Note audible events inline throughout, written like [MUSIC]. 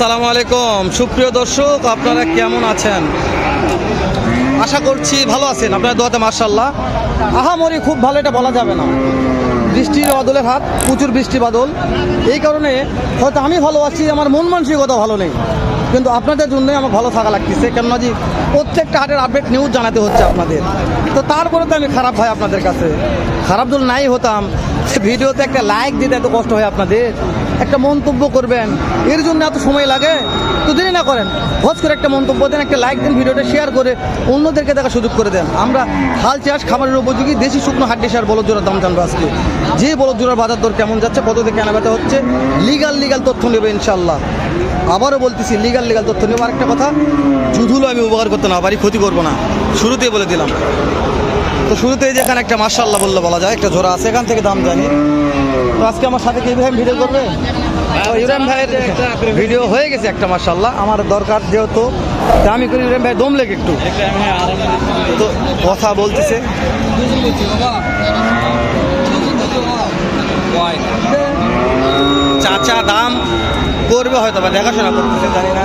আসসালামু আলাইকুম। সুপ্রিয় দর্শক, আপনারা কেমন আছেন? আশা করছি ভালো আছেন। আপনার দোয়াতে মার্শাল্লাহ আহামরি খুব ভালো, এটা বলা যাবে না। বৃষ্টির বাদলের হাত, প্রচুর বৃষ্টি বাদল। এই কারণে হয়তো আমি ভালো আছি, আমার মন মানসিকতা ভালো নেই। কিন্তু আপনাদের জন্যই আমার ভালো থাকা লাগতেছে, কেননা যে প্রত্যেকটা হাটের আপডেট নিউজ জানাতে হচ্ছে আপনাদের। তো তারপরে তো আমি খারাপ ভাই আপনাদের কাছে। খারাপ যদি নাই হতাম, ভিডিওতে একটা লাইক দিতে এত কষ্ট হয় আপনাদের। একটা মন্তব্য করবেন, এর জন্য এত সময় লাগে? তো দেরি না করেন হজ করে একটা মন্তব্য দেন, একটা লাইক দেন, ভিডিওটা শেয়ার করে অন্যদেরকে দেখা সুযোগ করে দেন। আমরা হাল চাষ খাবারের উপযোগী দেশি শুকনো হাড্ডি সার বলদ জোড়ার দাম জানব আজকে। যে বলদ জোড়ার বাজার দর কেমন যাচ্ছে, কত থেকে কেনা হচ্ছে লিগাল লিগাল তথ্য নেবে ইনশাল্লাহ আবারও বলতেছি লিগাল লিগাল লিগাল তথ্য নেব। আরেকটা কথা যুধুলো আমি উপকার করতে না পারি, ক্ষতি করব না। শুরুতেই বলে দিলাম। তো শুরুতেই যেখানে একটা মার্শাল্লাহ বললে বলা যায়, একটা জোড়া আছে, এখান থেকে দাম জানি। তো আজকে আমার সাথে কি ইব্রাহিম ভিডিও করবে? ইব্রাহিম ভাইয়ের ভিডিও হয়ে গেছে একটা মার্শাল্লাহ আমার দরকার যেহেতু আমি করি, ইব্রাহিম ভাই দম লেগে একটু। তো কথা বলতেছে। চাচা দাম করবে হয়তো বা দেখাশোনা করতেছে জানি না।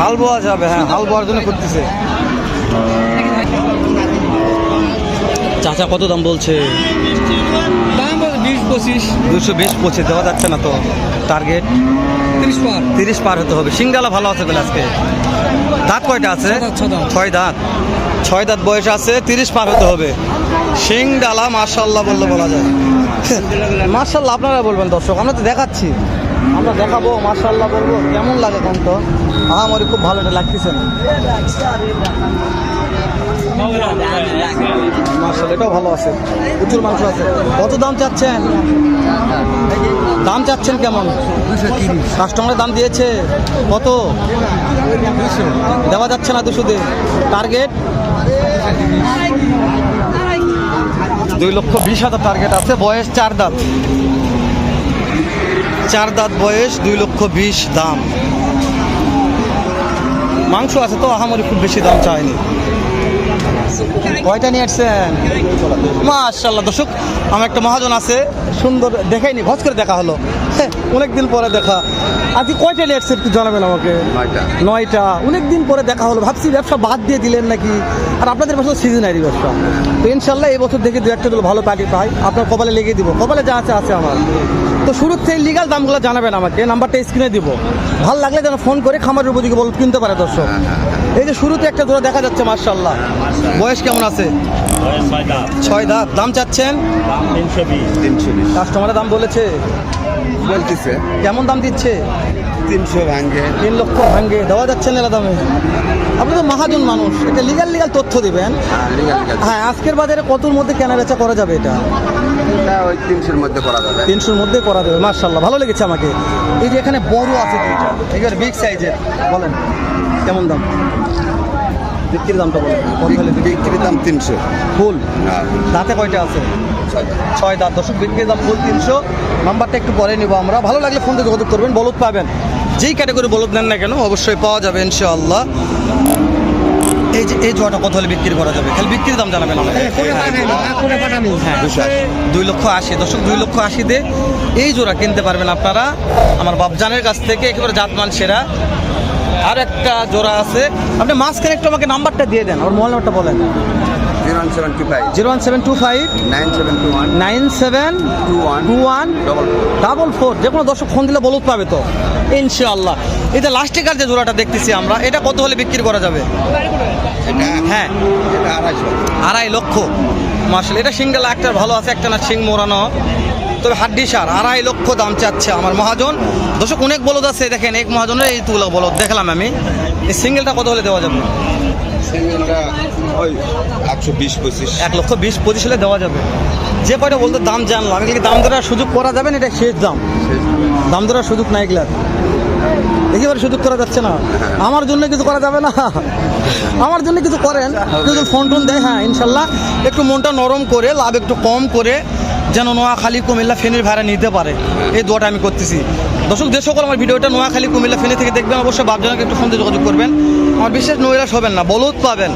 হাল বোয়া যাবে হ্যাঁ হাল বোয়ার জন্য করতেছে। চাচা কত দাম বলছে? বিশ পঁচিশ। দুশো বিশ পঁচিশ দেওয়া যাচ্ছে না তো টার্গেট তিরিশ পার। তিরিশ পার হতে হবে। সিঙ্গালা ভালো আছে বলে আজকে। দাঁত কয়টা আছে? ছয় দাঁত, ছয় দাঁত। বয়স আছে, তিরিশ পার হতে হবে। শিং, ডালা মার্শাল্লাহ বললে বলা যায়। [LAUGHS] মার্শাল্লাহ আপনারা বলবেন দর্শক, আমরা তো দেখাচ্ছি। আমরা দেখাবো মার্শাল্লাহ বলব, কেমন লাগে কোন তো আহামরি খুব ভালো এটা লাগতেছে না। এটাও ভালো আছে। প্রচুর মাংস আছে। কত দাম চাচ্ছেন? দাম চাচ্ছেন কেমন? কাস্টমারের দাম দিয়েছে কত? দেওয়া যাচ্ছে না দুশো টার্গেট? দুই লক্ষ বিশ হাজার টার্গেট আছে, বয়স চার দাঁত। চার দাঁত বয়স, দুই লক্ষ বিশ দাম। মাংস আছে তো, আহামরি খুব বেশি দাম চায়নি। কয়টা নিয়ে আসছেন? মাশাল্লাহ দর্শক, আমার একটা মহাজন আছে, সুন্দর, দেখাইনি, ভজ করে দেখা হলো। [LAUGHS] অনেক দিন পরে দেখা। আজকে কয়টা আসছে একটু জানাবেন আমাকে? নয়টা। অনেক দিন পরে দেখা হলো। ভাবছি ব্যবসা বাদ দিয়ে দিলেন নাকি? আর আপনাদের ব্যবসা সিজনারি ব্যবসা। তো ইনশাল্লাহ এই বছর দেখে দু একটা ভালো পার্টি পাই আপনার কপালে লেগে দিব। কপালে যা আছে আছে আমার। তো শুরুর থেকে লিগাল দামগুলো জানাবেন আমাকে। নাম্বারটা স্ক্রিনে দিব। ভালো লাগলে যেন ফোন করে খামারের উপযোগী বল কিনতে পারে দর্শক। এই যে শুরুতে একটা জোড়া দেখা যাচ্ছে মার্শাল্লাহ বয়স কেমন আছে? ছয় দাঁত। দাম চাচ্ছেন? কাস্টমারের দাম বলেছে? বলতেছে। কেমন দাম দিচ্ছে? তিনশো ভাঙ্গে তিন লক্ষ ভাঙ্গে দেওয়া যাচ্ছে না দামে। আপনি তো মহাজন মানুষ। এটা লিগাল লিগাল তথ্য দিবেন। হ্যাঁ হ্যাঁ আজকের বাজারে কতর মধ্যে কেনা বেচা করা যাবে এটা? ওই তিনশোর মধ্যে করা যাবে। তিনশোর মধ্যে করা যাবে মার্শাল্লাহ ভালো লেগেছে আমাকে। এই যে এখানে বড় আছে দুইটা। এবার বিগ সাইজের বলেন কেমন দাম? বিক্রির দামটা বলেন বিক্রি? বিক্রির দাম তিনশো। ফুল? হ্যাঁ। দাঁতে কয়টা আছে? ছয় দাঁত। দশক বিক্রির দাম ফুল তিনশো। নাম্বারটা একটু পরে নিব আমরা। ভালো লাগলে ফোন দিয়ে যোগাযোগ করবেন বলদ পাবেন। যেই ক্যাটাগরি বলদ নেন না কেন অবশ্যই পাওয়া যাবে ইনশাআল্লাহ। এই যে এই জোয়াটা কত হলে বিক্রি করা যাবে? খালি বিক্রির দাম জানাবেন আমাকে। হ্যাঁ দুই লক্ষ আশি। দশক দুই লক্ষ আশিতে এই জোড়া কিনতে পারবেন আপনারা। আমার বাপজানের কাছ থেকে একেবারে জাতমান সেরা। আর একটা জোড়া আছে। আপনি মাঝখানে একটু আমাকে নাম্বারটা দিয়ে দেন আমার মোবাইল নাম্বারটা বলেন। Zero one seven two five. Nine seven two one. Two one. Double four. যে কোনো দর্শক ফোন দিলে বলুত পাবে তো। ইনশাআল্লাহ। এটা যে জোড়াটা দেখতেছি আমরা এটা কত হলে বিক্রি করা যাবে? হ্যাঁ। আড়াই লক্ষ। মার্শাল এটা সিঙ্গেল একটা ভালো আছে একটা না সিং মোড়ানো। তবে হাড্ডি সার আড়াই লক্ষ দাম চাচ্ছে আমার মহাজন। দর্শক অনেক বলদ আছে দেখেন এক মহাজনের এই তুলা বলদ দেখলাম আমি। এই সিঙ্গেলটা কত হলে দেওয়া যাবে? এক লক্ষ বিশ পঁচিশ হলে দেওয়া যাবে। যে কয়টা বলতে দাম জানলাম। আমি দাম ধরার সুযোগ করা যাবে না? এটা শেষ দাম। দাম। ধরার সুযোগ নাই এগুলার। একেবারে সুযোগ করা যাচ্ছে না। আমার জন্য কিছু করা যাবে না। আমার জন্য কিছু করেন। যদি ফোন টোন দেয় হ্যাঁ ইনশাল্লাহ। একটু মনটা নরম করে লাভ একটু কম করে যেন নোয়াখালী, কুমিল্লা ফেনীর ভাড়া নিতে পারে। এই দোয়াটা আমি করতেছি। দর্শক, যে সকল আমার ভিডিওটা নোয়াখালী, কুমিল্লা ফেনী থেকে দেখবেন, অবশ্যই বাপজনকে একটু ফোন যোগাযোগ করবেন। আমার বিশেষ নৈরাশ হবেন না, বলদ পাবেন।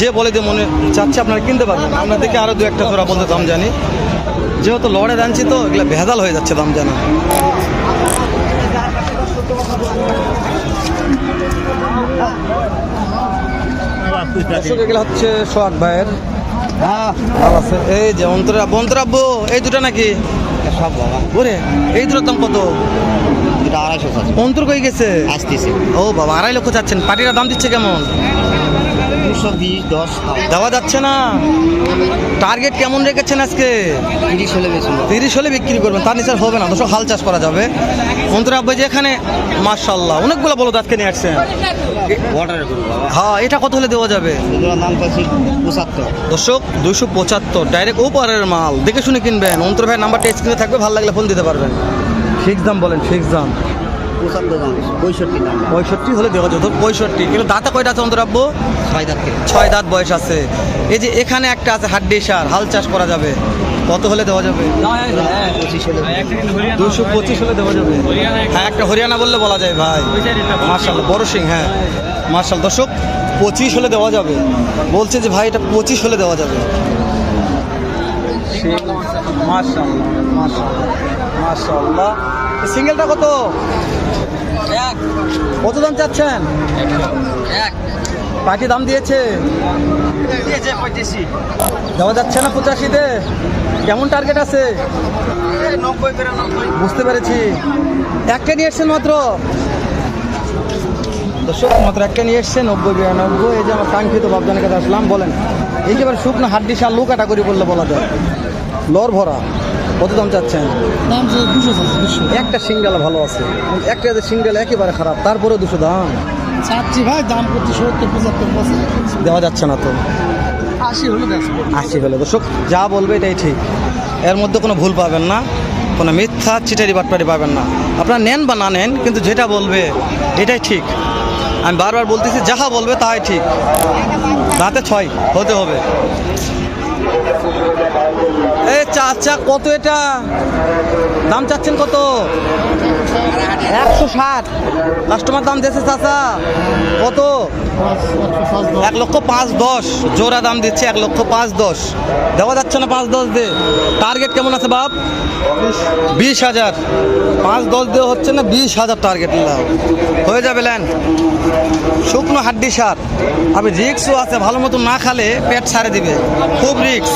যে বলে যে মনে চাচ্ছে আপনারা কিনতে পারবেন আমরা দেখে আরও দু একটা জোড়া বলতে দাম জানি যেহেতু লড়ে দাঁড়ছি তো, এগুলো ভেজাল হয়ে যাচ্ছে দাম জানা এগুলো হচ্ছে সোহাগ ভাইয়ের হ্যাঁ ভালো আছে এই যে অন্তরা বন্তরাব্বু এই দুটো নাকি? সব বাবা। ওরে এই দুটোর দাম কত? এটা আড়াইশো অন্তর কই গেছে? আসতেছে। ও বাবা আড়াই লক্ষ চাচ্ছেন পাটিরা দাম দিচ্ছে কেমন? দুশো বিশ দশ। দেওয়া যাচ্ছে না। টার্গেট কেমন রেখেছেন আজকে? তিরিশ হলে তিরিশ হলে বিক্রি করবেন তার নিচে হবে না। দর্শক হাল চাষ করা যাবে। অন্তরা আব্বাই যে এখানে মার্শাল্লাহ অনেকগুলো বলো দাঁতকে নিয়ে আসছেন। হ্যাঁ এটা কত হলে দেওয়া যাবে? দর্শক দুশো পঁচাত্তর ডাইরেক্ট ওপারের মাল। দেখে শুনে কিনবেন। অন্তর ভাই নাম্বারটা স্ক্রিনে থাকবে ভালো লাগলে ফোন দিতে পারবেন। ফিক্স দাম বলেন ফিক্স দাম। পঁয়ষট্টি হলে দেওয়া যেত। পঁয়ষট্টি। কিন্তু দাঁতে কয়টা আছে অন্তর আব্বু? ছয় দাঁত। ছয় দাঁত বয়স আছে। এই যে এখানে একটা আছে হাড্ডি সার হাল চাষ করা যাবে। কত হলে দেওয়া যাবে? হলে। দুশো পঁচিশ হলে দেওয়া যাবে। হ্যাঁ একটা হরিয়ানা বললে বলা যায় ভাই। মার্শাল বড় সিং হ্যাঁ। মার্শাল দর্শক পঁচিশ হলে দেওয়া যাবে। বলছে যে ভাই এটা পঁচিশ হলে দেওয়া যাবে। মার্শাল্লাহ সিঙ্গেলটা কত? কত দাম চাচ্ছেন? পাখি দাম দিয়েছে। দেওয়া যাচ্ছে না পঁচাশিতে। কেমন টার্গেট আছে? বুঝতে পেরেছি। একটা নিয়ে এসছেন মাত্র। দর্শক মাত্র একটা নিয়ে এসছে নব্বই বিরানব্বই। এই যে আমার কাঙ্ক্ষিত বাবজানের কাছে আসলাম বলেন একেবারে শুকনো হাড্ডি সার লু কাটাকরি বললে বলা যায়। লর ভরা কত দাম চাচ্ছেন? একটা সিঙ্গেল ভালো আছে একটা সিঙ্গেল একেবারে খারাপ তারপরে দুশো দাম। চাচ্ছি ভাই দাম করছি সত্তর পঁচাত্তর দেওয়া যাচ্ছে না তো? আশি হলে আশি হলে। দর্শক যা বলবে এটাই ঠিক। এর মধ্যে কোনো ভুল পাবেন না কোনো মিথ্যা চিটারি বাটপারি পাবেন না। আপনারা নেন বা না নেন কিন্তু যেটা বলবে এটাই ঠিক। আমি বারবার বলতেছি যাহা বলবে তাই ঠিক। দাঁতে ছয় হতে হবে। এ চাচা কত এটা? দাম চাচ্ছেন কত? একশো ষাট। কাস্টমার দাম দিয়েছে চাচা, কত? এক লক্ষ পাঁচ দশ। জোড়া দাম দিচ্ছে এক লক্ষ পাঁচ দশ। দেওয়া যাচ্ছে না পাঁচ দশ দিয়ে। টার্গেট কেমন আছে বাপ? বিশ হাজার। পাঁচ দশ দিয়ে হচ্ছে না বিশ হাজার টার্গেট নিলাম। হয়ে যাবে ল্যান। শুকনো হাড্ডি সার। আপনি রিক্সও আছে, ভালো মতো না খালে পেট ছাড়ে দিবে। খুব রিক্স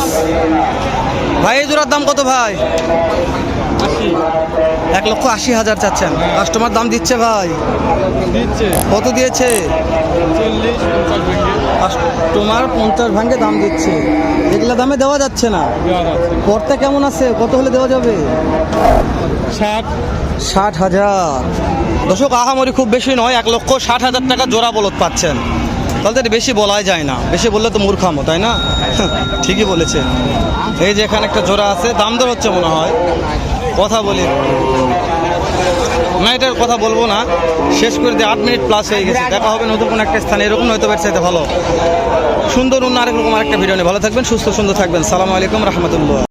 ভাই জোড়ার দাম কত ভাই? এক লক্ষ আশি হাজার চাচ্ছেন। কাস্টমার দাম দিচ্ছে ভাই। দিচ্ছে। কত দিয়েছে? কাস্টমার পঞ্চাশ ভাঙ্গে। দাম দিচ্ছে। এগুলা দামে দেওয়া যাচ্ছে না। কর্তা কেমন আছে? কত হলে দেওয়া যাবে? ষাট। ষাট হাজার। দর্শক আহামরি খুব বেশি নয় এক লক্ষ ষাট হাজার টাকা জোড়া বলদ পাচ্ছেন। তাহলে তো বেশি বলাই যায় না। বেশি বললে তো মূর্খামো, তাই না? [LAUGHS] ঠিকই বলেছে। এই যে এখানে একটা জোড়া আছে, দাম দর হচ্ছে মনে হয়। কথা বলি। না, এটার কথা বলব না। শেষ করে দিয়ে আট মিনিট প্লাস হয়ে গেছে। দেখা হবে নতুন কোনো একটা স্থানে। এরকম হয়তো চাইতে ভালো। সুন্দর অন্য আরেক রকম আরেকটা ভিডিও নিয়ে। ভালো থাকবেন, সুস্থ সুন্দর থাকবেন। সালামু আলাইকুম, রহমতুল্লাহ।